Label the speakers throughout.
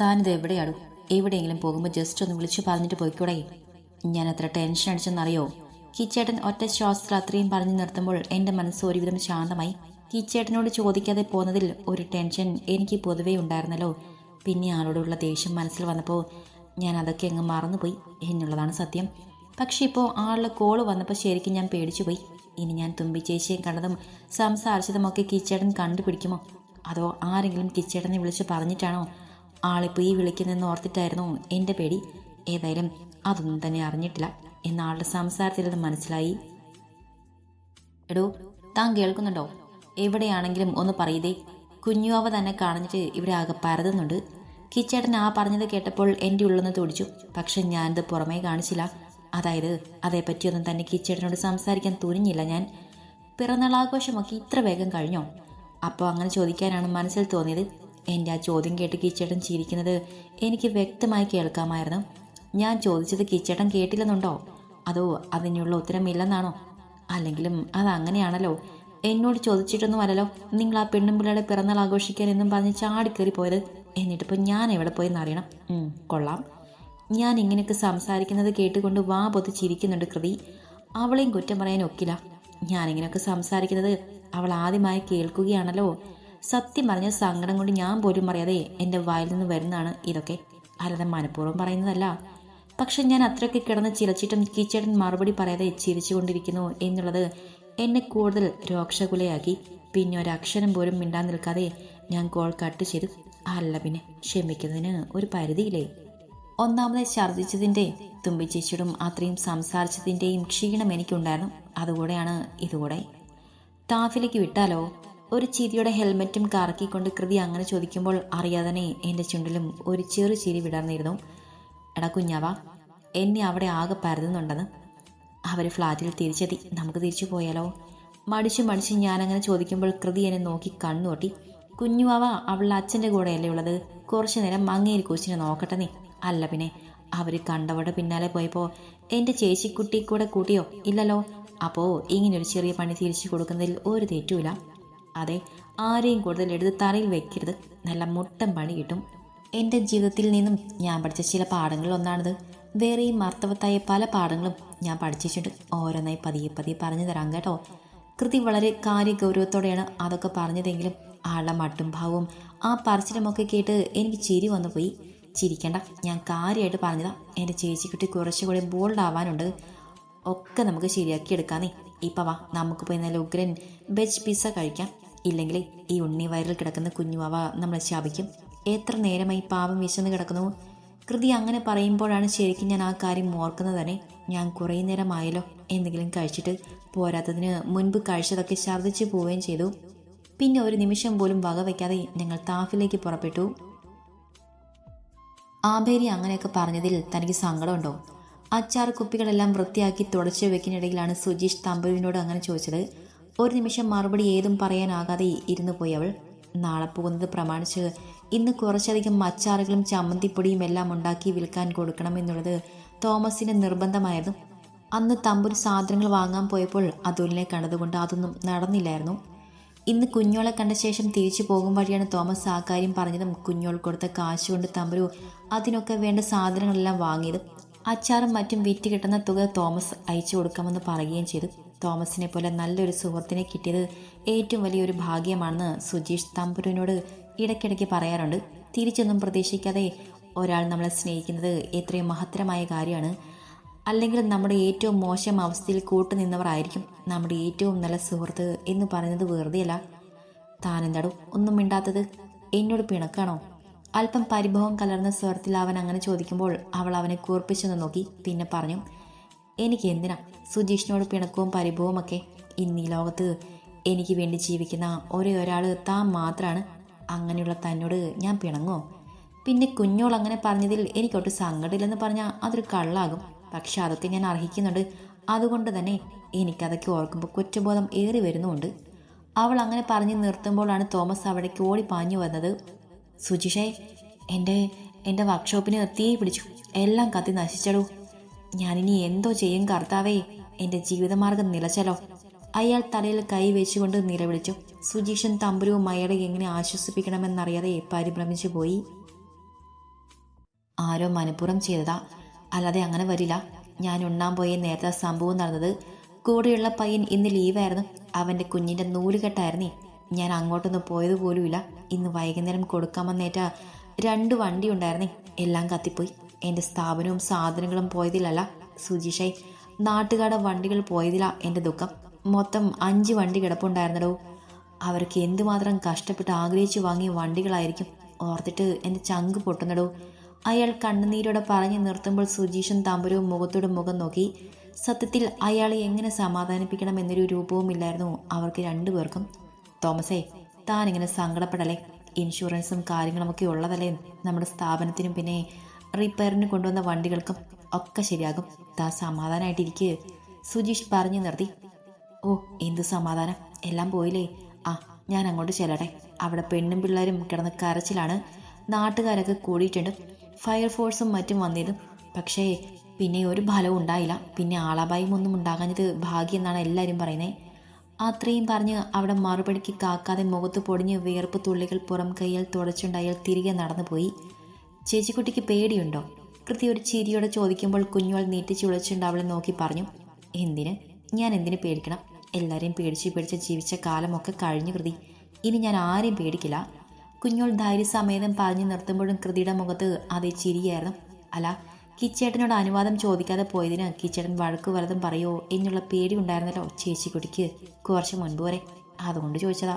Speaker 1: താനിത് എവിടെയാടു എവിടെയെങ്കിലും പോകുമ്പോൾ ജസ്റ്റ് ഒന്ന് വിളിച്ചു പറഞ്ഞിട്ട് പോയിക്കൂടെ? ഞാൻ എത്ര ടെൻഷൻ അടിച്ചെന്നറിയോ? കിച്ചേട്ടൻ ഒറ്റ ശ്വാസത്തിൽ അത്രയും പറഞ്ഞു നിർത്തുമ്പോൾ എന്റെ മനസ്സ് ഒരുവിധം ശാന്തമായി. കിച്ചേട്ടനോട് ചോദിക്കാതെ പോന്നതിൽ ഒരു ടെൻഷൻ എനിക്ക് പൊതുവേ ഉണ്ടായിരുന്നല്ലോ. പിന്നെ ആളോടുള്ള ദേഷ്യം മനസ്സിൽ വന്നപ്പോൾ ഞാൻ അതൊക്കെ അങ്ങ് മറന്നുപോയി. എന്നുള്ളതാണ് സത്യം. പക്ഷേ ഇപ്പോൾ ആളുടെ കോൾ വന്നപ്പോൾ ശരിക്കും ഞാൻ പേടിച്ചു പോയി ഇനി ഞാൻ തുമ്പി ചേച്ചിയെ കണ്ടതും സംസാരിച്ചതുമൊക്കെ കിച്ചേട്ടൻ കണ്ടുപിടിക്കുമോ? അതോ ആരെങ്കിലും കിച്ചേട്ടനെ വിളിച്ച് പറഞ്ഞിട്ടാണോ? ആളിപ്പോൾ ഈ വിളിക്കുന്നതെന്ന് ഓർത്തിട്ടായിരുന്നു എന്റെ പേടി. ഏതായാലും അതൊന്നും തന്നെ അറിഞ്ഞിട്ടില്ല എന്ന ആളുടെ സംസാരത്തിൽ അത് മനസ്സിലായി. എടോ താൻ കേൾക്കുന്നുണ്ടോ? എവിടെയാണെങ്കിലും ഒന്ന് പറയതേ കുഞ്ഞുവാവ തന്നെ കാണഞ്ഞിട്ട് ഇവിടെ ആകെ പരതുന്നുണ്ട്. കിച്ചേട്ടൻ ആ പറഞ്ഞത് കേട്ടപ്പോൾ എന്റെ ഉള്ളൊന്ന് തോടിച്ചു. പക്ഷെ ഞാനിത് പുറമേ കാണിച്ചില്ല. അതായത് അതേപ്പറ്റിയൊന്നും തന്നെ കിച്ചേട്ടനോട് സംസാരിക്കാൻ തുനിഞ്ഞില്ല ഞാൻ. പിറന്നാളാഘോഷമൊക്കെ ഇത്ര വേഗം കഴിഞ്ഞോ? അപ്പോൾ അങ്ങനെ ചോദിക്കാനാണ് മനസ്സിൽ തോന്നിയത്. എന്റെ ആ ചോദ്യം കേട്ട് കിച്ചേട്ടൻ ചിരിക്കുന്നത് എനിക്ക് വ്യക്തമായി കേൾക്കാമായിരുന്നു. ഞാൻ ചോദിച്ചത് കിച്ചേട്ടൻ കേട്ടില്ലെന്നുണ്ടോ? അതോ അതിനുള്ള ഉത്തരമില്ലെന്നാണോ? അല്ലെങ്കിലും അതങ്ങനെയാണല്ലോ. എന്നോട് ചോദിച്ചിട്ടൊന്നും അല്ലല്ലോ നിങ്ങൾ ആ പെണ്ണും പിള്ളയുടെ പിറന്നാൾ ആഘോഷിക്കാൻ എന്നും പറഞ്ഞ് ചാടിക്കയറി പോയത് എന്നിട്ടിപ്പോൾ ഞാൻ എവിടെ പോയി അറിയണം കൊള്ളാം. ഞാൻ ഇങ്ങനെയൊക്കെ സംസാരിക്കുന്നത് കേട്ടുകൊണ്ട് വാ പൊത്തി ചിരിക്കുന്നുണ്ട് കൃതി. അവളെയും കുറ്റം പറയാൻ ഒക്കില്ല. ഞാനിങ്ങനെയൊക്കെ സംസാരിക്കുന്നത് അവൾ ആദ്യമായി കേൾക്കുകയാണല്ലോ. സത്യം പറഞ്ഞ സങ്കടം കൊണ്ട് ഞാൻ പോലും അറിയാതെ എന്റെ വായിൽ നിന്ന് വരുന്നതാണ് ഇതൊക്കെ. അല്ലാതെ മനഃപൂർവം പറയുന്നതല്ല. പക്ഷെ ഞാൻ അത്രയ്ക്ക് കിടന്ന് ചിലച്ചിട്ടും കീച്ചേട്ടൻ മറുപടി പറയാതെ ചിരിച്ചുകൊണ്ടിരിക്കുന്നു എന്നുള്ളത് എന്നെ കൂടുതൽ രോക്ഷകുലയാക്കി. പിന്നെ ഒരക്ഷരം പോലും മിണ്ടാൻ നിൽക്കാതെ ഞാൻ കോൾ കട്ട് ചെയ്തു അല്ല പിന്നെ ക്ഷമിക്കുന്നതിന് ഒരു പരിധിയില്ലേ? ഒന്നാമത് ഛർദ്ദിച്ചതിന്റെ തുമ്പിച്ചേച്ചിയോടും അത്രയും സംസാരിച്ചതിന്റെയും ക്ഷീണം എനിക്കുണ്ടായിരുന്നു. അതുകൂടെയാണ് ഇതുകൂടെ. താഫിലേക്ക് വിട്ടാലോ? ഒരു ചിരിയുടെ ഹെൽമെറ്റും കറക്കിക്കൊണ്ട് കൃതി അങ്ങനെ ചോദിക്കുമ്പോൾ അറിയാതെ എന്റെ ചുണ്ടിലും ഒരു ചെറു ചിരി വിടർന്നിരുന്നു. എടാ കുഞ്ഞാവ എന്നെ അവിടെ ആകെ പരതുന്നുണ്ടെന്ന്. അവർ ഫ്ലാറ്റിൽ തിരിച്ചെത്തി. നമുക്ക് തിരിച്ചു പോയാലോ? മടിച്ചു മടിച്ച് ഞാനങ്ങനെ ചോദിക്കുമ്പോൾ കൃതി എന്നെ നോക്കി കണ്ണുകൊട്ടി കുഞ്ഞുവാവ അവളുടെ അച്ഛന്റെ കൂടെയല്ലേ ഉള്ളത്? കുറച്ചു നേരം മങ്ങേരി കൊച്ചിനെ നോക്കട്ടെ നീ. അല്ല പിന്നെ അവർ കണ്ടവരുടെ പിന്നാലെ പോയപ്പോൾ എന്റെ ചേച്ചിക്കുട്ടി കൂടെ കൂട്ടിയോ? ഇല്ലല്ലോ. അപ്പോൾ ഇങ്ങനൊരു ചെറിയ പണി തിരിച്ചു കൊടുക്കുന്നതിൽ ഒരു തെറ്റുമില്ല. അതെ ആരെയും കൂടുതൽ എടുത്ത് തറയിൽ വെക്കരുത്. നല്ല മുട്ടം പണി കിട്ടും. എന്റെ ജീവിതത്തിൽ നിന്നും ഞാൻ പഠിച്ച ചില പാഠങ്ങളിൽ ഒന്നാണിത്. വേറെയും അർത്ഥവത്തായ പല പാഠങ്ങളും ഞാൻ പഠിച്ചിട്ടുണ്ട്. ഓരോന്നായി പതിയെ പതിയെ പറഞ്ഞു തരാം കേട്ടോ. കൃതി വളരെ കാര്യഗൗരവത്തോടെയാണ് അതൊക്കെ പറഞ്ഞതെങ്കിലും ആളുടെ മട്ടും ഭാവവും ആ പറച്ചിലുമൊക്കെ കേട്ട് എനിക്ക് ചിരി വന്നു പോയി ചിരിക്കണ്ട ഞാൻ കാര്യമായിട്ട് പറഞ്ഞതാ. എന്റെ ചേച്ചിക്കുട്ടി കുറച്ചുകൂടി ബോൾഡ് ആവാനുണ്ട്. ഒക്കെ നമുക്ക് ശരിയാക്കി എടുക്കാന്നേ ഇപ്പം വാ നമുക്ക് പോയി നല്ല ഉഗ്രൻ വെജ് പിസ്സ കഴിക്കാം. ഇല്ലെങ്കിൽ ഈ ഉണ്ണി വയറിൽ കിടക്കുന്ന കുഞ്ഞുവാവ നമ്മളെ ശാപിക്കും. എത്ര നേരമായി പാവം വിശന്ന് കിടക്കുന്നു. കൃതി അങ്ങനെ പറയുമ്പോഴാണ് ശരിക്കും ഞാൻ ആ കാര്യം ഓർക്കുന്നത് തന്നെ. ഞാൻ കുറേ നേരമായല്ലോ എന്തെങ്കിലും കഴിച്ചിട്ട് പോരാത്തതിന് മുൻപ് കഴിച്ചതൊക്കെ ഛർദ്ദിച്ചു പോവുകയും ചെയ്തു. പിന്നെ ഒരു നിമിഷം പോലും വകവയ്ക്കാതെ ഞങ്ങൾ താഫിലേക്ക് പുറപ്പെട്ടു. ആബേരി അങ്ങനെയൊക്കെ പറഞ്ഞതിൽ തനിക്ക് സങ്കടമുണ്ടോ? അച്ചാർ കുപ്പികളെല്ലാം വൃത്തിയാക്കി തുടച്ചു വെക്കിനിടയിലാണ് സുജീഷ് തമ്പുവിനോട് അങ്ങനെ ചോദിച്ചത്. ഒരു നിമിഷം മറുപടി ഏതും പറയാനാകാതെ ഇരുന്നു പോയി അവൾ. നാളെ പോകുന്നത് പ്രമാണിച്ച് ഇന്ന് കുറച്ചധികം അച്ചാറുകളും ചമ്മന്തിപ്പൊടിയും എല്ലാം ഉണ്ടാക്കി വിൽക്കാൻ കൊടുക്കണം എന്നുള്ളത് തോമസിന് നിർബന്ധമായിരുന്നു. അന്ന് തമ്പുരു സാധനങ്ങൾ വാങ്ങാൻ പോയപ്പോൾ അതുലിനെ കണ്ടതുകൊണ്ട് അതൊന്നും നടന്നില്ലായിരുന്നു. ഇന്ന് കുഞ്ഞോളെ കണ്ട ശേഷം തിരിച്ചു പോകും വഴിയാണ് തോമസ് ആ കാര്യം പറഞ്ഞതും കുഞ്ഞോൾ കൊടുത്ത കാശുകൊണ്ട് തമ്പുരു അതിനൊക്കെ വേണ്ട സാധനങ്ങളെല്ലാം വാങ്ങിയതും. അച്ചാറും മറ്റും വിറ്റ് കിട്ടുന്ന തുക തോമസ് അയച്ചു കൊടുക്കാമെന്ന് പറയുകയും ചെയ്തു. തോമസിനെ പോലെ നല്ലൊരു സുഹൃത്തിനെ കിട്ടിയത് ഏറ്റവും വലിയൊരു ഭാഗ്യമാണെന്ന് സുജീഷ് തമ്പുരനോട് ഇടയ്ക്കിടയ്ക്ക് പറയാറുണ്ട്. തിരിച്ചൊന്നും പ്രതീക്ഷിക്കാതെ ഒരാൾ നമ്മളെ സ്നേഹിക്കുന്നത് എത്രയും മഹത്തരമായ കാര്യമാണ്. അല്ലെങ്കിൽ നമ്മുടെ ഏറ്റവും മോശം അവസ്ഥയിൽ കൂട്ടു നിന്നവരായിരിക്കും നമ്മുടെ ഏറ്റവും നല്ല സുഹൃത്ത് എന്ന് പറയുന്നത് വെറുതെയല്ല. താനെന്താടും ഒന്നും മിണ്ടാത്തത്? എന്നോട് പിണക്കാണോ? അല്പം പരിഭവം കലർന്ന സ്വരത്തിൽ അവൻ അങ്ങനെ ചോദിക്കുമ്പോൾ അവൾ അവനെ കൂർപ്പിച്ചെന്ന് നോക്കി പിന്നെ പറഞ്ഞു എനിക്ക് എന്തിനാ? സുജീഷിനോട് പിണക്കവും പരിഭവവും ഇന്ന് ഈ ലോകത്ത് എനിക്ക് വേണ്ടി ജീവിക്കുന്ന ഒരേ ഒരാൾ താൻ മാത്രമാണ് അങ്ങനെയുള്ള തന്നോട് ഞാൻ പിണങ്ങോ പിന്നെ കുഞ്ഞോൾ അങ്ങനെ പറഞ്ഞതിൽ എനിക്കൊട്ട് സങ്കടമില്ലെന്ന് പറഞ്ഞാൽ അതൊരു കള്ളാകും. പക്ഷെ അതൊക്കെ ഞാൻ അർഹിക്കുന്നുണ്ട്. അതുകൊണ്ട് തന്നെ എനിക്കതൊക്കെ ഓർക്കുമ്പോൾ കുറ്റബോധം ഏറി വരുന്നുമുണ്ട് അവൾ അങ്ങനെ പറഞ്ഞ് നിർത്തുമ്പോഴാണ് തോമസ് അവിടേക്ക് ഓടി പാഞ്ഞു വന്നത്. സുജിഷേ എന്റെ എന്റെ വർക്ക്ഷോപ്പിന് തീ പിടിച്ചു. എല്ലാം കത്തി നശിച്ചടൂ. ഞാനിനി എന്തോ ചെയ്യും കർത്താവേ. എന്റെ ജീവിതമാർഗം നിലച്ചലോ അയാൾ തലയിൽ കൈ വെച്ചുകൊണ്ട് നിലവിളിച്ചു. സുജീഷൻ തമ്പുരവും അയാളെ എങ്ങനെ ആശ്വസിപ്പിക്കണമെന്നറിയാതെ പരിഭ്രമിച്ചു പോയി. ആരോ മനഃപൂർവം ചെയ്തതാ. അല്ലാതെ അങ്ങനെ വരില്ല. ഞാൻ ഉണ്ണാൻ പോയ നേരത്തെ സംഭവം നടന്നത് കൂടെയുള്ള പയ്യൻ ഇന്ന് ലീവായിരുന്നു. അവന്റെ കുഞ്ഞിന്റെ നൂലുകെട്ടായിരുന്നേ. ഞാൻ അങ്ങോട്ടൊന്നും പോയത് പോലുമില്ല. ഇന്ന് വൈകുന്നേരം കൊടുക്കാൻ കൊടുക്കാമെന്നേറ്റ രണ്ട് വണ്ടി ഉണ്ടായിരുന്നേ. എല്ലാം കത്തിപ്പോയി. എന്റെ സ്ഥാപനവും സാധനങ്ങളും പോയതിലല്ല. സുജീഷായി നാട്ടുകാരുടെ വണ്ടികൾ പോയതില എന്റെ ദുഃഖം. മൊത്തം അഞ്ച് വണ്ടി കിടപ്പുണ്ടായിരുന്നടോ. അവർക്ക് എന്തുമാത്രം കഷ്ടപ്പെട്ട് ആഗ്രഹിച്ചു വാങ്ങിയ വണ്ടികളായിരിക്കും. ഓർത്തിട്ട് എന്റെ ചങ്ക് പൊട്ടുന്നടോ. അയാൾ കണ്ണുനീരോടെ പറഞ്ഞു നിർത്തുമ്പോൾ സുജീഷും തമ്പുരവും മുഖത്തോട് മുഖം നോക്കി. സത്യത്തിൽ അയാളെ എങ്ങനെ സമാധാനിപ്പിക്കണം എന്നൊരു രൂപവുമില്ലായിരുന്നു അവർക്ക് രണ്ടുപേർക്കും. തോമസേ താനിങ്ങനെ സങ്കടപ്പെടലേ ഇൻഷുറൻസും കാര്യങ്ങളുമൊക്കെ ഉള്ളതല്ലേ? നമ്മുടെ സ്ഥാപനത്തിനും പിന്നെ റിപ്പയറിന് കൊണ്ടുവന്ന വണ്ടികൾക്കും ഒക്കെ ശരിയാകും. താ സമാധാനമായിട്ടിരിക്കുക സുജീഷ് പറഞ്ഞു നിർത്തി. ഓ എന്ത് സമാധാനം? എല്ലാം പോയില്ലേ? ആ ഞാൻ അങ്ങോട്ട് ചെല്ലട്ടെ. അവിടെ പെണ്ണും പിള്ളേരും കിടന്ന് കരച്ചിലാണ്. നാട്ടുകാരൊക്കെ കൂടിയിട്ടുണ്ട്. ഫയർഫോഴ്സും മറ്റും വന്നിരുന്നു. പക്ഷേ പിന്നെ ഒരു ഫലവും ഉണ്ടായില്ല. പിന്നെ ആളാപായം ഒന്നും ഉണ്ടാകാഞ്ഞത് ഭാഗ്യം എന്നാണ് എല്ലാവരും പറയുന്നത് അത്രയും പറഞ്ഞ് അവിടെ മറുപടിക്ക് കാക്കാതെ മുഖത്ത് പൊടിഞ്ഞ് വിയർപ്പ് തുള്ളികൾ പുറം കൈയിൽ തുടച്ചുകൊണ്ട് അയാൾ തിരികെ നടന്നുപോയി. ചേച്ചിക്കുട്ടിക്ക് പേടിയുണ്ടോ? കൃത്യ ഒരു ചിരിയോടെ ചോദിക്കുമ്പോൾ കുഞ്ഞുവൾ നീട്ടി ചുളച്ചുകൊണ്ട് അവളെ നോക്കി പറഞ്ഞു എന്തിന്? ഞാൻ എന്തിനു പേടിക്കണം? എല്ലാവരെയും പേടിച്ച് പേടിച്ച് ജീവിച്ച കാലമൊക്കെ കഴിഞ്ഞു കൃതി. ഇനി ഞാൻ ആരെയും പേടിക്കില്ല. കുഞ്ഞോൾ ധൈര്യസമേതം പറഞ്ഞു നിർത്തുമ്പോഴും കൃതിയുടെ മുഖത്ത് അതേ ചിരിയായിരുന്നു. അല്ല കിച്ചേട്ടനോട് അനുവാദം ചോദിക്കാതെ പോയതിന് കിച്ചേട്ടൻ വഴക്ക് വലതും പറയോ എന്നുള്ള പേടി ഉണ്ടായിരുന്നല്ലോ ചേച്ചിക്കുട്ടിക്ക്. കുറച്ച് മുൻപ് വരെ. അതുകൊണ്ട് ചോദിച്ചതാ.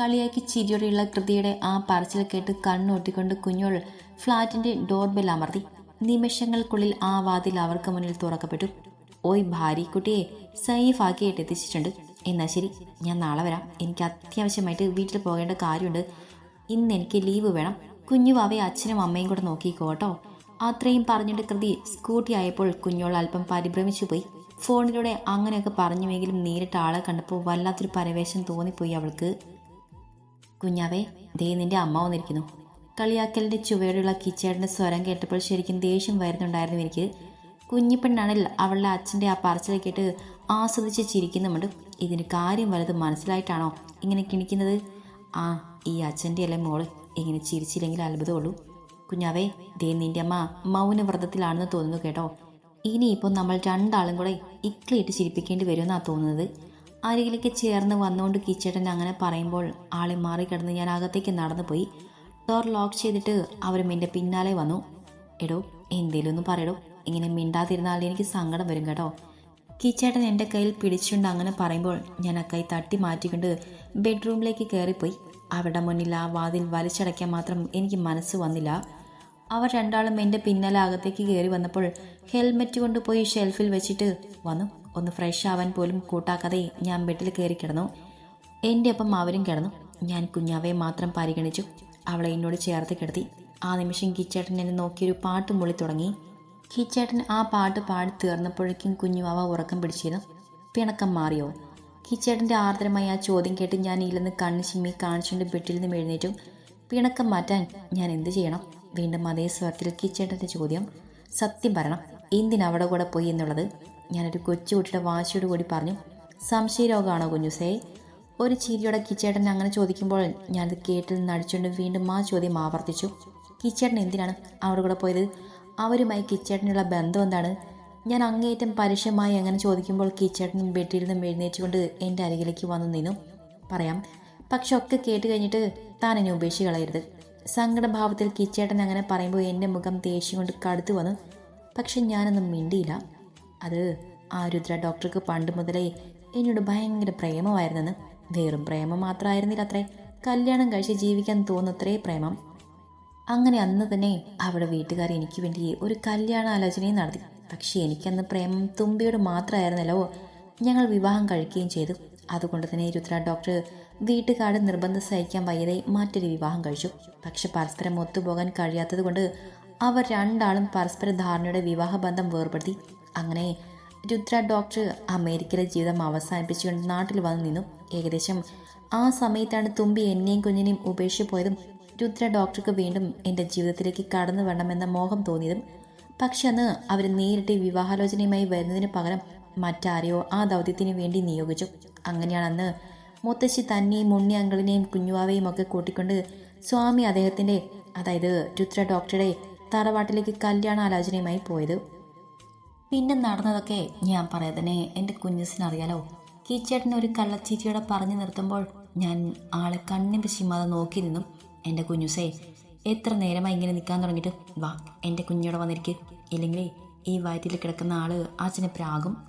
Speaker 1: കളിയാക്കി ചിരിയോടെയുള്ള കൃതിയുടെ ആ പറച്ചിൽ കേട്ട് കണ്ണൊട്ടിക്കൊണ്ട് കുഞ്ഞോൾ ഫ്ലാറ്റിന്റെ ഡോർ ബെൽ അമർത്തി. നിമിഷങ്ങൾക്കുള്ളിൽ ആ വാതിൽ അവർക്ക് മുന്നിൽ തുറക്കപ്പെട്ടു. ഓയ് ഭാര്യക്കുട്ടിയെ സേഫാക്കിയിട്ട് എത്തിച്ചിട്ടുണ്ട്. എന്നാ ശരി ഞാൻ നാളെ വരാം. എനിക്ക് അത്യാവശ്യമായിട്ട് വീട്ടിൽ പോകേണ്ട കാര്യമുണ്ട്. ഇന്ന് എനിക്ക് ലീവ് വേണം. കുഞ്ഞുവാവയെ അച്ഛനും അമ്മയും കൂടെ നോക്കിക്കോട്ടോ അത്രയും പറഞ്ഞിട്ട് കൃതി സ്കൂട്ടി ആയപ്പോൾ കുഞ്ഞോൾ അല്പം പരിഭ്രമിച്ചു പോയി ഫോണിലൂടെ അങ്ങനെയൊക്കെ പറഞ്ഞുവെങ്കിലും നേരിട്ട് ആളെ കണ്ടപ്പോൾ വല്ലാത്തൊരു പരവേശം തോന്നിപ്പോയി അവൾക്ക്. കുഞ്ഞാവേ ദേ നിന്റെ അമ്മ വന്നിരിക്കുന്നു. കളിയാക്കലിന്റെ ചുവയോടെയുള്ള കിച്ചേട്ടന്റെ സ്വരം കേട്ടപ്പോൾ ശരിക്കും ദേഷ്യം വരുന്നുണ്ടായിരുന്നു എനിക്ക്. കുഞ്ഞിപ്പെണ്ണാണിൽ അവളുടെ അച്ഛന്റെ ആ പറച്ചിൽ കേട്ട് ആസ്വദിച്ച് ചിരിക്കുന്നുമുണ്ട്. ഇതിന് കാര്യം വലുത് മനസ്സിലായിട്ടാണോ ഇങ്ങനെ കിണിക്കുന്നത്? ആ ഈ അച്ഛന്റെ അല്ലേ മോൾ. ഇങ്ങനെ ചിരിച്ചില്ലെങ്കിൽ അത്ഭുതമുള്ളൂ. കുഞ്ഞാവേ ദേ നിന്റെ അമ്മ മൗനവ്രതത്തിലാണെന്ന് തോന്നുന്നു കേട്ടോ. ഇനിയിപ്പോൾ നമ്മൾ രണ്ടാളും കൂടെ ഇക്ലിയിട്ട് ചിരിപ്പിക്കേണ്ടി വരുമെന്നാണ് തോന്നുന്നത്. അരികിലേക്ക് ചേർന്ന് വന്നുകൊണ്ട് കിച്ചേട്ടൻ അങ്ങനെ പറയുമ്പോൾ ആളെ മാറിക്കിടന്ന് ഞാൻ അകത്തേക്ക് നടന്നു പോയി ഡോർ ലോക്ക് ചെയ്തിട്ട് അവരും എന്റെ പിന്നാലെ വന്നു. എടോ എന്തേലും ഒന്ന് പറയടോ. ഇങ്ങനെ മിണ്ടാതിരുന്നാൽ എനിക്ക് സങ്കടം വരും കേട്ടോ. കിച്ചേട്ടൻ എന്റെ കയ്യിൽ പിടിച്ചുകൊണ്ട് അങ്ങനെ പറയുമ്പോൾ ഞാൻ ആ കൈ തട്ടി മാറ്റിക്കൊണ്ട് ബെഡ്റൂമിലേക്ക് കയറിപ്പോയി. അവരുടെ മുന്നിൽ ആ വാതിൽ വലിച്ചടയ്ക്കാൻ മാത്രം എനിക്ക് മനസ്സ് വന്നില്ല. അവർ രണ്ടാളും എന്റെ പിന്നാലെ അകത്തേക്ക് കയറി വന്നപ്പോൾ ഹെൽമെറ്റ് കൊണ്ടുപോയി ഷെൽഫിൽ വെച്ചിട്ട് വന്നു. ഒന്ന് ഫ്രഷ് ആവാൻ പോലും കൂട്ടാക്കാതെ ഞാൻ ബെഡിൽ കയറി കിടന്നു. എന്റെ ഒപ്പം അവരും കിടന്നു. ഞാൻ കുഞ്ഞാവയെ മാത്രം പരിഗണിച്ചു. അവളെ എന്നോട് ചേർത്ത് കിടത്തി. ആ നിമിഷം കിച്ചേട്ടൻ എന്നെ നോക്കിയൊരു പാട്ട് മുളി തുടങ്ങി. കിച്ചേട്ടൻ ആ പാട്ട് പാടി തീർന്നപ്പോഴേക്കും കുഞ്ഞുവാവ ഉറക്കം പിടിച്ചിരുന്നു. പിണക്കം മാറിയോ? കിച്ചേട്ടന്റെ ആർദ്രമായി ആ ചോദ്യം കേട്ട് ഞാൻ ഇല്ലെന്ന് കണ്ണ് ചിമ്മി കാണിച്ചുകൊണ്ട് ബെഡിൽ നിന്ന് എഴുന്നേറ്റു. പിണക്കം മാറ്റാൻ ഞാൻ എന്ത് ചെയ്യണം? വീണ്ടും അതേ സ്വരത്തിൽ കിച്ചേട്ടന്റെ ചോദ്യം. സത്യം പറയണം എന്തിനവിടെ കൂടെ പോയി എന്നുള്ളത്? ഞാനൊരു കൊച്ചുകുട്ടിയുടെ വാശിയോട് കൂടി പറഞ്ഞു സംശയരോഗമാണോ കുഞ്ഞുസേ ഒരു ചിരിയോടെ കിച്ചേട്ടൻ അങ്ങനെ ചോദിക്കുമ്പോൾ ഞാനത് കേട്ടിൽ നിന്ന് അടിച്ചുകൊണ്ട് വീണ്ടും ആ ചോദ്യം ആവർത്തിച്ചു. കിച്ചേട്ടൻ എന്തിനാണ് അവിടെ കൂടെ പോയത്? അവരുമായി കിച്ചേട്ടനുള്ള ബന്ധം എന്താണ്? ഞാൻ അങ്ങേറ്റം പരുഷമായി അങ്ങനെ ചോദിക്കുമ്പോൾ കിച്ചേട്ടൻ ബെഡിൽ നിന്നും എഴുന്നേറ്റുകൊണ്ട് എന്റെ അരികിലേക്ക് വന്നു നിന്നു. പറയാം പക്ഷെ ഒക്കെ കേട്ട് കഴിഞ്ഞിട്ട് താൻ എന്നെ ഉപേക്ഷിച്ച് കളയരുത്. സങ്കടഭാവത്തിൽ കിച്ചേട്ടൻ അങ്ങനെ പറയുമ്പോൾ എന്റെ മുഖം ദേഷ്യം കൊണ്ട് കടുത്തു വന്നു. പക്ഷെ ഞാനൊന്നും മിണ്ടിയില്ല. അത് ആ രുദ്ര ഡോക്ടർക്ക് പണ്ട് മുതലേ എന്നോട് ഭയങ്കര പ്രേമമായിരുന്നെന്ന്. വേറും പ്രേമം മാത്രമായിരുന്നില്ല അത്രേ. കല്യാണം കഴിച്ച് ജീവിക്കാൻ തോന്നത്രേ പ്രേമം. അങ്ങനെ അന്ന് തന്നെ അവിടെ വീട്ടുകാർ എനിക്ക് വേണ്ടി ഒരു കല്യാണ ആലോചനയും നടത്തി. പക്ഷേ എനിക്കന്ന് പ്രേമം തുമ്പിയോട് മാത്രമായിരുന്നല്ലോ ഞങ്ങൾ വിവാഹം കഴിക്കുകയും ചെയ്തു. അതുകൊണ്ട് തന്നെ രുദ്ര ഡോക്ടർ വീട്ടുകാട് നിർബന്ധം സഹിക്കാൻ വയ്യതെ മറ്റൊരു വിവാഹം കഴിച്ചു. പക്ഷെ പരസ്പരം ഒത്തുപോകാൻ കഴിയാത്തത് കൊണ്ട് അവർ രണ്ടാളും പരസ്പര ധാരണയുടെ വിവാഹബന്ധം വേർപെടുത്തി. അങ്ങനെ രുദ്ര ഡോക്ടർ അമേരിക്കയിലെ ജീവിതം അവസാനിപ്പിച്ചുകൊണ്ട് നാട്ടിൽ വന്നു നിന്നു. ഏകദേശം ആ സമയത്താണ് തുമ്പി എന്നെയും കുഞ്ഞിനെയും ഉപേക്ഷിച്ച് പോയതും രുദ്ര ഡോക്ടർക്ക് വീണ്ടും എന്റെ ജീവിതത്തിലേക്ക് കടന്നു വേണമെന്ന മോഹം തോന്നിയതും. പക്ഷെ അന്ന് അവർ നേരിട്ട് വിവാഹാലോചനയുമായി വരുന്നതിന് പകരം മറ്റാരെയോ ആ ദൗത്യത്തിന് വേണ്ടി നിയോഗിച്ചു. അങ്ങനെയാണ് അന്ന് മുത്തശ്ശി തന്നെയും ഉണ്ണി അങ്കിളിനെയും കുഞ്ഞുവാവയും ഒക്കെ കൂട്ടിക്കൊണ്ട് സ്വാമി അദ്ദേഹത്തിന്റെ അതായത് രുദ്ര ഡോക്ടറുടെ തറവാട്ടിലേക്ക് കല്യാണാലോചനയുമായി പോയത്. പിന്നെ നടന്നതൊക്കെ ഞാൻ പറയാതന്നെ എന്റെ കുഞ്ഞുസിനറിയാലോ കീച്ചേട്ടൻ ഒരു കള്ളച്ചീറ്റിയോടെ പറഞ്ഞു നിർത്തുമ്പോൾ ഞാൻ ആളെ കണ്ണിൻ പിശിമാതെ നോക്കി നിന്നും എന്റെ കുഞ്ഞുസേ എത്ര നേരമായി ഇങ്ങനെ നിൽക്കാൻ തുടങ്ങിയിട്ട്? വാ എന്റെ കുഞ്ഞോടെ വന്നിരിക്കും. ഇല്ലെങ്കിൽ ഈ വയറ്റിൽ കിടക്കുന്ന ആൾ അച്ഛനെ പ്രാകും.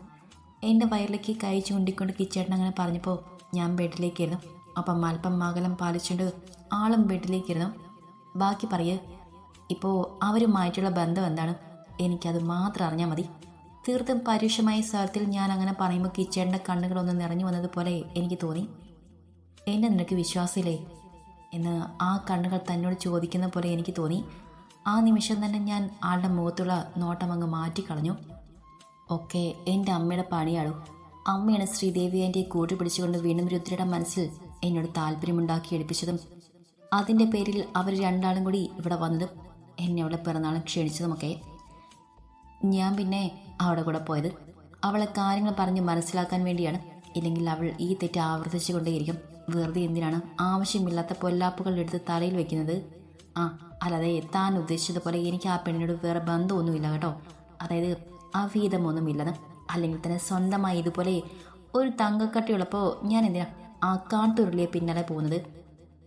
Speaker 1: എന്റെ വയറിലേക്ക് കൈ ചൂണ്ടിക്കൊണ്ട് കിച്ചേട്ടൻ അങ്ങനെ പറഞ്ഞപ്പോൾ ഞാൻ ബെഡിലേക്കായിരുന്നു. അപ്പം അല്പം മകലം പാലിച്ചുകൊണ്ട് ആളും ബെഡിലേക്കിരുന്നു ബാക്കി പറയ് ഇപ്പോൾ അവരുമായിട്ടുള്ള ബന്ധം എന്താണ്? എനിക്കത് മാത്രം അറിഞ്ഞാൽ മതി. തീർത്തും പരുഷമായ സ്ഥലത്തിൽ ഞാൻ അങ്ങനെ പറയുമ്പോൾ കിച്ചേട്ടന്റെ കണ്ണുകളൊന്ന് നിറഞ്ഞു വന്നതുപോലെ എനിക്ക് തോന്നി. എന്നെ നിനക്ക് വിശ്വാസമില്ലേ എന്ന് ആ കണ്ണുകൾ തന്നോട് ചോദിക്കുന്ന പോലെ എനിക്ക് തോന്നി. ആ നിമിഷം തന്നെ ഞാൻ ആളുടെ മുഖത്തുള്ള നോട്ടം അങ്ങ് മാറ്റിക്കളഞ്ഞു. ഒക്കെ എന്റെ അമ്മയുടെ പണിയാളു അമ്മയാണ് ശ്രീദേവി എന്റെ കൂട്ടി പിടിച്ചുകൊണ്ട് വീണ്ടും രുദ്രയുടെ മനസ്സിൽ എന്നോട് താല്പര്യമുണ്ടാക്കി എടുപ്പിച്ചതും അതിന്റെ പേരിൽ അവർ രണ്ടാളും കൂടി ഇവിടെ വന്നതും എന്നെ അവളെ പിറന്നാളും ക്ഷണിച്ചതുമൊക്കെ. ഞാൻ പിന്നെ അവിടെ കൂടെ പോയത്. അവളെ കാര്യങ്ങൾ പറഞ്ഞ് മനസ്സിലാക്കാൻ വേണ്ടിയാണ്. ഇല്ലെങ്കിൽ അവൾ ഈ തെറ്റ് ആവർത്തിച്ചു കൊണ്ടേയിരിക്കും വെറുതെ എന്തിനാണ് ആവശ്യമില്ലാത്ത പൊല്ലാപ്പുകൾ എടുത്ത് തലയിൽ വെക്കുന്നത്? ആ അല്ലാതെ താൻ ഉദ്ദേശിച്ചതുപോലെ എനിക്ക് ആ പെണ്ണിനോട് വേറെ ബന്ധമൊന്നുമില്ല കേട്ടോ. അതായത് അവീതമൊന്നുമില്ലെന്ന് അല്ലെങ്കിൽ തന്നെ സ്വന്തമായി ഇതുപോലെ ഒരു തങ്കക്കട്ടിയുള്ളപ്പോൾ ഞാൻ എന്തിനാ ആ കാട്ടുരുളിയെ പിന്നാലെ പോകുന്നത്?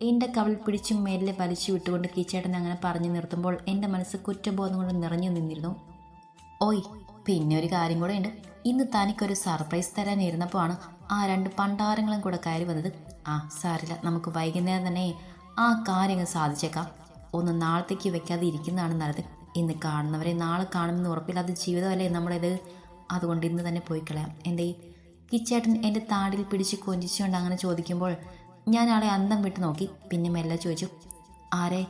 Speaker 1: എന്റെ കവൽ പിടിച്ചും മേലെ വലിച്ചു വിട്ടുകൊണ്ട് കീച്ചേട്ടൻ അങ്ങനെ പറഞ്ഞു നിർത്തുമ്പോൾ എന്റെ മനസ്സ് കുറ്റബോധം കൊണ്ട് നിറഞ്ഞു നിന്നിരുന്നു. ഓയ് പിന്നെ ഒരു കാര്യം കൂടെ ഉണ്ട്. ഇന്ന് തനിക്കൊരു സർപ്രൈസ് തരാൻ ഇരുന്നപ്പോൾ ആണ് ആ രണ്ട് പണ്ടാരങ്ങളും കൂടെ കയറി വന്നത്. ആ സാരില്ല നമുക്ക് വൈകുന്നേരം തന്നെ ആ കാര്യങ്ങൾ സാധിച്ചേക്കാം. ഒന്ന് നാളത്തേക്ക് വെക്കാതെ ഇരിക്കുന്നതാണ് നല്ലത്. ഇന്ന് കാണുന്നവരെ നാളെ കാണുമെന്ന് ഉറപ്പില്ല അത് ജീവിതമല്ലേ നമ്മളത് അതുകൊണ്ട് ഇന്ന് തന്നെ പോയി കളയാം. എന്തേ? കിച്ചേട്ടൻ എന്റെ താടിൽ പിടിച്ച് കൊഞ്ചിച്ചുകൊണ്ട് അങ്ങനെ ചോദിക്കുമ്പോൾ ഞാൻ ആളെ അന്തം വിട്ട് നോക്കി. പിന്നെ മെല്ലെ ചോദിച്ചു ആരെ?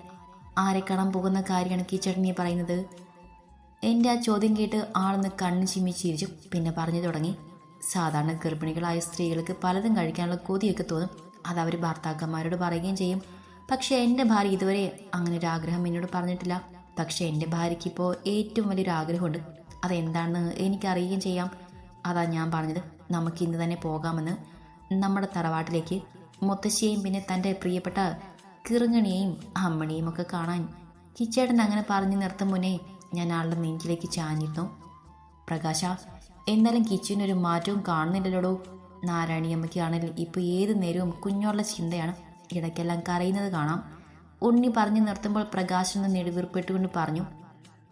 Speaker 1: ആരെ കാണാൻ പോകുന്ന കാര്യമാണ് കിച്ചേട്ടൻ നീ പറയുന്നത്? എന്റെ ആ ചോദ്യം കേട്ട് ആളൊന്ന് കണ്ണു ചിമ്മി ചിരിച്ചു. പിന്നെ പറഞ്ഞു തുടങ്ങി സാധാരണ ഗർഭിണികളായ സ്ത്രീകൾക്ക് പലതും കഴിക്കാനുള്ള കൊതിയൊക്കെ തോന്നും. അത് അവർ ഭർത്താക്കന്മാരോട് പറയുകയും ചെയ്യും. പക്ഷേ എന്റെ ഭാര്യ ഇതുവരെ അങ്ങനെ ഒരു ആഗ്രഹം എന്നോട് പറഞ്ഞിട്ടില്ല. പക്ഷേ എന്റെ ഭാര്യയ്ക്ക് ഇപ്പോൾ ഏറ്റവും വലിയൊരു ആഗ്രഹമുണ്ട് അതെന്താണെന്ന് എനിക്കറിയുകയും ചെയ്യാം. അതാ ഞാൻ പറഞ്ഞത്. നമുക്ക് ഇന്ന് തന്നെ പോകാമെന്ന് നമ്മുടെ തറവാട്ടിലേക്ക് മുത്തശ്ശിയെയും പിന്നെ തന്റെ പ്രിയപ്പെട്ട കിറുങ്ങണിയെയും അമ്മണിയും ഒക്കെ കാണാൻ കിച്ചേട്ടൻ അങ്ങനെ പറഞ്ഞു നിർത്തും മുന്നേ ഞാൻ ആളുടെ നെഞ്ചിലേക്ക് ചാഞ്ഞിരുന്നു. പ്രകാശ എന്നാലും കിച്ചനൊരു മാറ്റവും കാണുന്നില്ലല്ലോടോ? നാരായണിയമ്മയ്ക്കാണെങ്കിൽ ഇപ്പോൾ ഏത് നേരവും കുഞ്ഞുള്ള ചിന്തയാണ്. ഇടയ്ക്കെല്ലാം കരയുന്നത് കാണാം. ഉണ്ണി പറഞ്ഞു നിർത്തുമ്പോൾ പ്രകാശൻ നെടുവീർപ്പെട്ടുകൊണ്ട് പറഞ്ഞു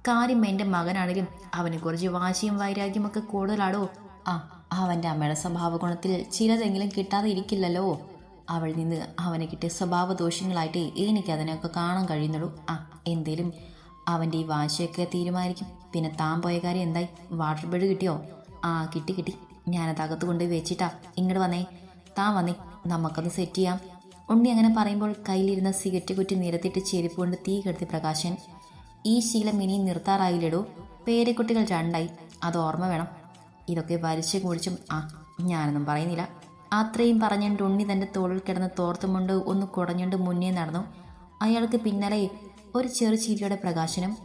Speaker 1: കാര്യം എന്റെ മകനാണെങ്കിലും അവനെ കുറച്ച് വാശിയും വൈരാഗ്യമൊക്കെ കൂടുതലാടോ? ആ അവന്റെ അമ്മയുടെ സ്വഭാവ ഗുണത്തിൽ ചിലതെങ്കിലും കിട്ടാതെ ഇരിക്കില്ലല്ലോ. അവൾ നിന്ന് അവന് കിട്ടിയ സ്വഭാവ ദോഷങ്ങളായിട്ട് എനിക്ക് അതിനൊക്കെ കാണാൻ കഴിയുന്നുള്ളൂ. ആ എന്തേലും അവന്റെ ഈ വാശിയൊക്കെ തീരുമാനിക്കും. പിന്നെ താൻ പോയ കാര്യം എന്തായി? വാട്ടർ ബെഡ് കിട്ടിയോ? ആ കിട്ടി കിട്ടി. ഞാനത് അകത്ത് കൊണ്ടുപോയി വെച്ചിട്ടാ. ഇങ്ങോട്ട് വന്നേ. താൻ വന്നേ. നമുക്കത് സെറ്റ് ചെയ്യാം. ഉണ്ണി അങ്ങനെ പറയുമ്പോൾ കയ്യിലിരുന്ന സിഗരറ്റ് കുറ്റി നിരത്തിട്ട് ചെരുപ്പ് കൊണ്ട് തീ കെടുത്തി പ്രകാശൻ ഈ ശീലം ഇനിയും നിർത്താറായില്ലടോ പേരക്കുട്ടികൾ രണ്ടായി അത് ഓർമ്മ വേണം. ഇതൊക്കെ വലിച്ചു കുടിച്ചും ആ ഞാനൊന്നും പറയുന്നില്ല. അത്രയും പറഞ്ഞുകൊണ്ട് ഉണ്ണി തന്റെ തോളിൽ കിടന്ന് തോർത്തുമുണ്ട് ഒന്ന് കുടഞ്ഞുകൊണ്ട് മുന്നേ നടന്നു. അയാൾക്ക് പിന്നാലെ ഒരു ചെറു ചിരിയുടെ പ്രകാശനം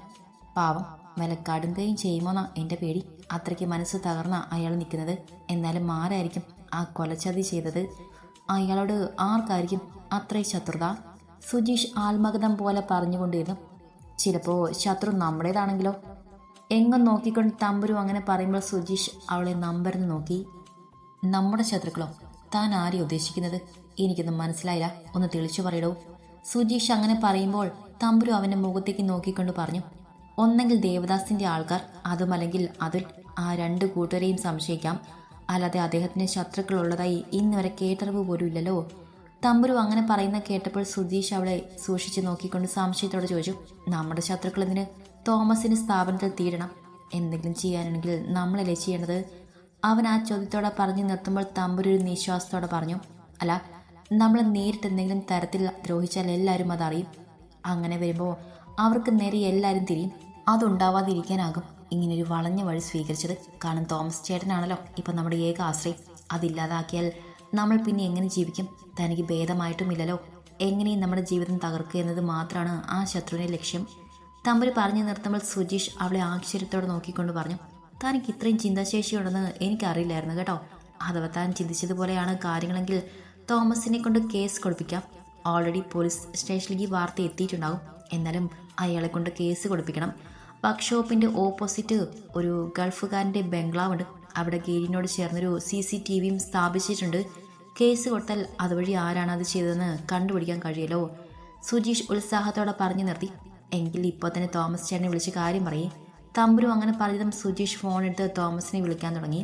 Speaker 1: പാവം വല്ല കടുങ്കയും ചെയ്യുമോന്നാ എന്റെ പേടി. അത്രയ്ക്ക് മനസ്സ് തകർന്ന അയാൾ നിൽക്കുന്നത്. എന്നാലും ആരായിരിക്കും ആ കൊലച്ചതി ചെയ്തത്? അയാളോട് ആർക്കായിരിക്കും അത്ര ശത്രുത? സുജീഷ് ആത്മകഥം പോലെ പറഞ്ഞുകൊണ്ടിരുന്നു. ചിലപ്പോൾ ശത്രു നമ്മുടേതാണെങ്കിലോ? എങ്ങും നോക്കിക്കൊണ്ട് തമ്പുരു അങ്ങനെ പറയുമ്പോൾ സുജീഷ് അവളെ നമ്പറിന് നോക്കി. നമ്മുടെ ശത്രുക്കളോ? താൻ ആരെയും ഉദ്ദേശിക്കുന്നത്? എനിക്കൊന്നും മനസ്സിലായില്ല. ഒന്ന് തെളിച്ചു പറയടോ. സുജീഷ് അങ്ങനെ പറയുമ്പോൾ തമ്പുരു അവന്റെ മുഖത്തേക്ക് നോക്കിക്കൊണ്ട് പറഞ്ഞു. ഒന്നെങ്കിൽ ദേവദാസിന്റെ ആൾക്കാർ അതുമല്ലെങ്കിൽ അതിൽ ആ രണ്ട് കൂട്ടരെയും സംശയിക്കാം. അല്ലാതെ അദ്ദേഹത്തിന് ശത്രുക്കൾ ഉള്ളതായി ഇന്ന് വരെ കേട്ടറിവ് പോലും ഇല്ലല്ലോ. തമ്പുരു അങ്ങനെ പറയുന്ന കേട്ടപ്പോൾ സുധീഷ് അവളെ സൂക്ഷിച്ച് നോക്കിക്കൊണ്ട് സംശയത്തോടെ ചോദിച്ചു നമ്മുടെ ശത്രുക്കൾ എന്തിന് തോമസിന് സ്ഥാപനത്തിൽ തീരണം. എന്തെങ്കിലും ചെയ്യാനാണെങ്കിൽ നമ്മളല്ലേ ചെയ്യേണ്ടത്? അവൻ ആ ചോദ്യത്തോടെ പറഞ്ഞു നിർത്തുമ്പോൾ തമ്പുരു ഒരു നിശ്വാസത്തോടെ പറഞ്ഞു അല്ല നമ്മൾ നേരിട്ട് എന്തെങ്കിലും തരത്തിൽ ദ്രോഹിച്ചാൽ എല്ലാവരും അതറിയും. അങ്ങനെ വരുമ്പോൾ അവർക്ക് നേരെ എല്ലാവരും തിരിയും. അതുണ്ടാവാതിരിക്കാനാകും. ഇങ്ങനൊരു വളഞ്ഞ വഴി സ്വീകരിച്ചത് കാരണം തോമസ് ചേട്ടനാണല്ലോ. ഇപ്പം നമ്മുടെ ഏക ആശ്രയം. അതില്ലാതാക്കിയാൽ നമ്മൾ പിന്നെ എങ്ങനെ ജീവിക്കും? തനിക്ക് ഭേദമായിട്ടുമില്ലല്ലോ. എങ്ങനെയും നമ്മുടെ ജീവിതം തകർക്കുക എന്നത് മാത്രമാണ് ആ ശത്രുവിന്റെ ലക്ഷ്യം. തമ്പുരി പറഞ്ഞു നിർത്തുമ്പോൾ സുജീഷ് അവളെ ആശ്ചര്യത്തോടെ നോക്കിക്കൊണ്ട് പറഞ്ഞു തനിക്ക് ഇത്രയും ചിന്താശേഷിയുണ്ടെന്ന് എനിക്കറിയില്ലായിരുന്നു കേട്ടോ. അഥവാ താൻ ചിന്തിച്ചതുപോലെയാണ് കാര്യങ്ങളെങ്കിൽ തോമസിനെ കൊണ്ട് കേസ് കൊടുപ്പിക്കാം. ഓൾറെഡി പോലീസ് സ്റ്റേഷനിലേക്ക് വാർത്ത എത്തിയിട്ടുണ്ടാകും. എന്നാലും അയാളെ കൊണ്ട് കേസ് കൊടുപ്പിക്കണം. വർക്ക്ഷോപ്പിന്റെ ഓപ്പോസിറ്റ് ഒരു ഗൾഫുകാരന്റെ ബംഗ്ലാവുണ്ട്. അവിടെ ഗേറ്റിനോട് ചേർന്നൊരു സി സി ടി വിയും സ്ഥാപിച്ചിട്ടുണ്ട്. കേസ് കൊടുത്താൽ അതുവഴി ആരാണ് അത് ചെയ്തതെന്ന് കണ്ടുപിടിക്കാൻ കഴിയല്ലോ? സുജീഷ് ഉത്സാഹത്തോടെ പറഞ്ഞു നിർത്തി. എങ്കിൽ ഇപ്പോൾ തന്നെ തോമസ് ചേട്ടനെ വിളിച്ച് കാര്യം പറയേ. തമ്പുരു അങ്ങനെ പറഞ്ഞതും സുജീഷ് ഫോൺ എടുത്ത് തോമസിനെ വിളിക്കാൻ തുടങ്ങി.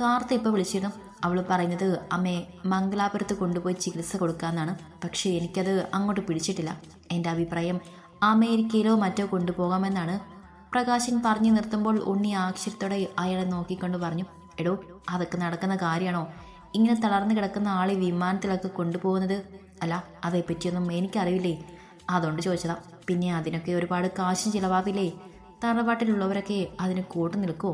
Speaker 1: കാർത്ത ഇപ്പോൾ വിളിച്ചിരുന്നു. അവൾ പറയുന്നത് അമ്മയെ മംഗലാപുരത്ത് കൊണ്ടുപോയി ചികിത്സ കൊടുക്കാമെന്നാണ് പക്ഷേ എനിക്കത് അങ്ങോട്ട് പിടിച്ചിട്ടില്ല. എന്റെ അഭിപ്രായം അമേരിക്കയിലോ മറ്റോ കൊണ്ടുപോകാമെന്നാണ് പ്രകാശൻ പറഞ്ഞു നിർത്തുമ്പോൾ ഉണ്ണി ആശ്ചര്യത്തോടെ അയാളെ നോക്കിക്കൊണ്ട് പറഞ്ഞു എടോ അതൊക്കെ നടക്കുന്ന കാര്യമാണോ? ഇങ്ങനെ തളർന്നു കിടക്കുന്ന ആളെ വിമാനത്തിലൊക്കെ കൊണ്ടുപോകുന്നത്? അല്ല അതേപ്പറ്റിയൊന്നും എനിക്കറിയില്ലേ? അതുകൊണ്ട് ചോദിച്ചതാ പിന്നെ അതിനൊക്കെ ഒരുപാട് കാശും ചിലവാകില്ലേ? തറവാട്ടിലുള്ളവരൊക്കെ അതിന് കൂട്ടു നിൽക്കുമോ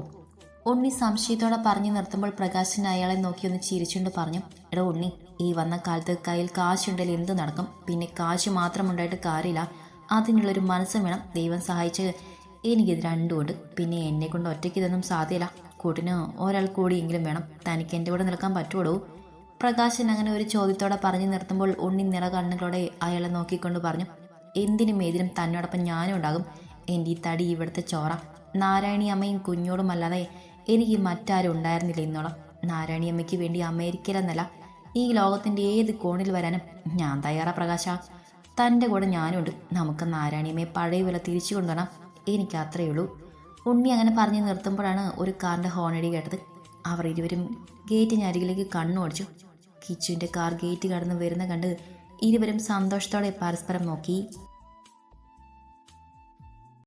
Speaker 1: ഉണ്ണി സംശയത്തോടെ പറഞ്ഞു നിർത്തുമ്പോൾ പ്രകാശൻ അയാളെ നോക്കി ഒന്ന് ചിരിച്ചുകൊണ്ട് പറഞ്ഞു എടോ ഉണ്ണി ഈ വന്ന കാലത്ത് കയ്യിൽ കാശുണ്ടെങ്കിൽ എന്ത് നടക്കും? പിന്നെ കാശ് മാത്രം ഉണ്ടായിട്ട് കാര്യമില്ല. അതിനുള്ളൊരു മനസ്സും വേണം. ദൈവം സഹായിച്ച് എനിക്കിത് രണ്ടുമുണ്ട്. പിന്നെ എന്നെ കൊണ്ട് ഒറ്റയ്ക്ക് ഇതൊന്നും സാധ്യല്ല. കൂട്ടിന് ഒരാൾ കൂടിയെങ്കിലും വേണം. തനിക്ക് എന്റെ കൂടെ നിൽക്കാൻ പറ്റുള്ളൂ പ്രകാശൻ അങ്ങനെ ഒരു ചോദ്യത്തോടെ പറഞ്ഞു നിർത്തുമ്പോൾ ഉണ്ണി നിറ കണ്ണുകളോടെ അയാളെ നോക്കിക്കൊണ്ട് പറഞ്ഞു എന്തിനും ഏതിനും തന്നോടൊപ്പം ഞാനും ഉണ്ടാകും. എന്റെ ഈ തടി ഇവിടുത്തെ ചോറ. നാരായണി അമ്മയും കുഞ്ഞോടും അല്ലാതെ എനിക്ക് മറ്റാരും ഉണ്ടായിരുന്നില്ല ഇന്നോളം. നാരായണി അമ്മയ്ക്ക് വേണ്ടി അമേരിക്കയിലെന്നല്ല ഈ ലോകത്തിന്റെ ഏത് കോണിൽ വരാനും ഞാൻ തയ്യാറാ പ്രകാശ. തന്റെ കൂടെ ഞാനുണ്ട്. നമുക്ക് നാരായണിയമ്മയെ പഴയ വില തിരിച്ചു കൊണ്ടുവരണം. എനിക്ക് അത്രയേ ഉള്ളൂ. ഉണ്ണി അങ്ങനെ പറഞ്ഞു നിർത്തുമ്പോഴാണ് ഒരു കാറിന്റെ ഹോണടി കേട്ടത്. അവർ ഇരുവരും ഗേറ്റിനരികിലേക്ക് കണ്ണു ഓടിച്ചു കിച്ചുവിന്റെ കാർ ഗേറ്റ് കടന്ന് വരുന്ന കണ്ട് ഇരുവരും സന്തോഷത്തോടെ പരസ്പരം നോക്കി.